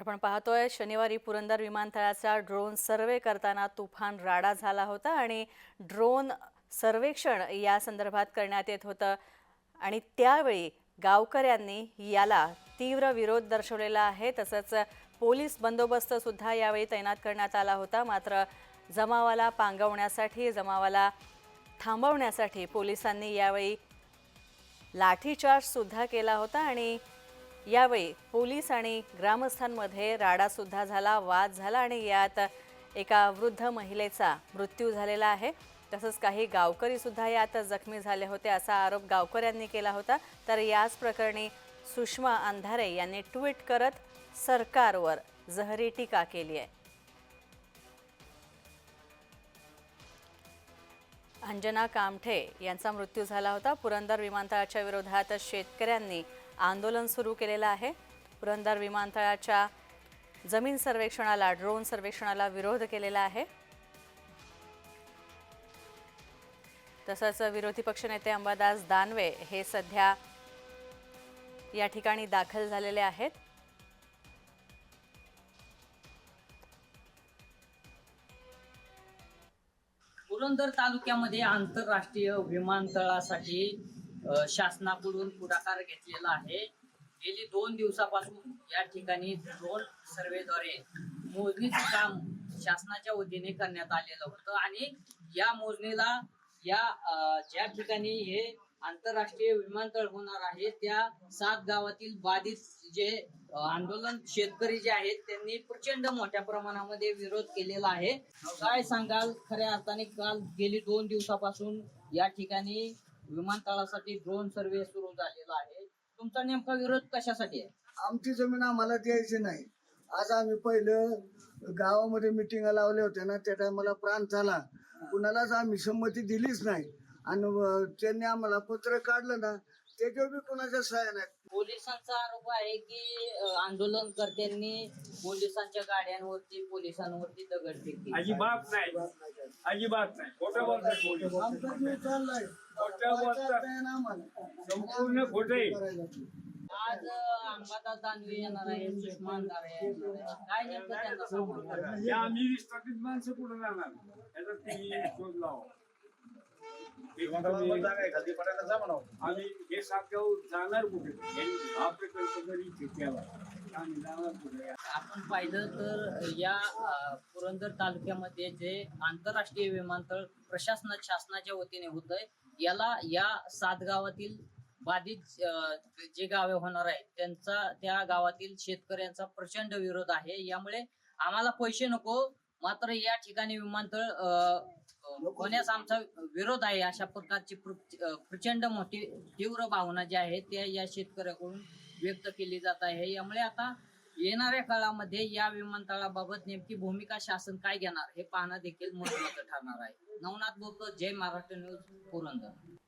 आपण पाहतोय शनिवारी पुरंदर विमानतळाचा ड्रोन सर्वे करताना तुफान राडा झाला होता आणि ड्रोन सर्वेक्षण या संदर्भात करण्यात येत होतं. आणि त्यावेळी गावकऱ्यांनी याला तीव्र विरोध दर्शवलेला आहे. तसंच पोलीस बंदोबस्त सुद्धा यावेळी तैनात करण्यात आला होता. मात्र जमावाला पांगवण्यासाठी जमावाला थांबवण्यासाठी पोलिसांनी यावेळी लाठीचार्ज सुद्धा केला होता आणि यावेळी पोलीस आणि ग्रामस्थांमध्ये राडासुद्धा झाला वाद झाला आणि यात एका वृद्ध महिलेचा मृत्यू झालेला आहे. तसंच काही गावकरीसुद्धा यात जखमी झाले होते असा आरोप गावकऱ्यांनी केला होता. तर याच प्रकरणी सुषमा अंधारे यांनी ट्विट करत सरकारवर जहरी टीका केली आहे. अंजना कामठे यांचा मृत्यू झाला होता. पुरंदर विमानतळाच्या विरोधात शेतकऱ्यांनी आंदोलन सुरू केलेलं आहे. पुरंदर विमानतळाच्या जमीन सर्वेक्षणाला ड्रोन सर्वेक्षणाला विरोध केलेला आहे. तसंच विरोधी पक्षनेते अंबादास दानवे हे सध्या या ठिकाणी दाखल झालेले आहेत. पुरंदर तालुक्यामध्ये आंतरराष्ट्रीय विमानतळासाठी शासनाकडून पुढाकार घेतलेला आहे. गेली दोन दिवसापासून या ठिकाणी ड्रोन सर्वेद्वारे मोजणीचं काम शासनाच्या वतीने करण्यात आलेलं होतं आणि या मोजणीला या ज्या ठिकाणी हे आंतरराष्ट्रीय विमानतळ होणार आहे त्या सात गावातील बाधित जे आंदोलन शेतकरी जे आहेत त्यांनी प्रचंड मोठ्या प्रमाणामध्ये विरोध केलेला आहे. काय सांगाल? खऱ्या अर्थाने काल गेली दोन दिवसापासून या ठिकाणी विमानतळासाठी ड्रोन सर्वे सुरू झालेला आहे. तुमचा नेमका विरोध कशासाठी आहे? आमची जमीन आम्हाला द्यायची नाही. आज आम्ही पहिलं गावामध्ये मिटिंगा लावल्या होत्या ना त्या टायमाला प्राण झाला. कुणालाच आम्ही संमती दिलीच नाही. आणि त्यांनी आम्हाला पत्र काढलं ना त्याच्यावर बी कुणाच्या सहाय्या नाही पोलिसांचा आरोप आहे की अ, आंदोलनकर्त्यांनी पोलिसांच्या गाड्यांवरती पोलिसांवरती दगडफेक केली. अजिबात नाही. अजिबात नाही. खोटं बोलतात पोलीस. आमचा जीव चाललाय खोटं बोलतात. चालतंय ना आम्हाला. संपूर्ण खोटे. आज अ, अंबादास दानवे येणार आहे सुषमा अंधारे येणार आहे. काय नेमकं त्यांना सांगू या आम्ही विस्थापित माणसं कुठं जाणार? याचा तुम्ही शोध लावा. आम्ही जाणार कुठे? जाणार कुठे? आपण पाहिलं तर या पुरंदर तालुक्यामध्ये जे आंतरराष्ट्रीय विमानतळ प्रशासना शासनाच्या वतीने होत आहे याला या सात गावातील बाधित जे गावे होणार आहेत त्यांचा त्या गावातील शेतकऱ्यांचा प्रचंड विरोध आहे. यामुळे आम्हाला पैसे नको मात्र या ठिकाणी विमानतळ होण्यास आमचा विरोध आहे. अशा प्रकारची प्रचंड मोठी तीव्र भावना जी आहे त्या या शेतकऱ्याकडून व्यक्त केली जात आहे. यामुळे आता येणाऱ्या काळामध्ये या विमानतळाबाबत नेमकी भूमिका शासन काय घेणार हे पाहणं देखील महत्वाचं ठरणार आहे. नवनाथ बोरकर जय महाराष्ट्र न्यूज पुरंदर.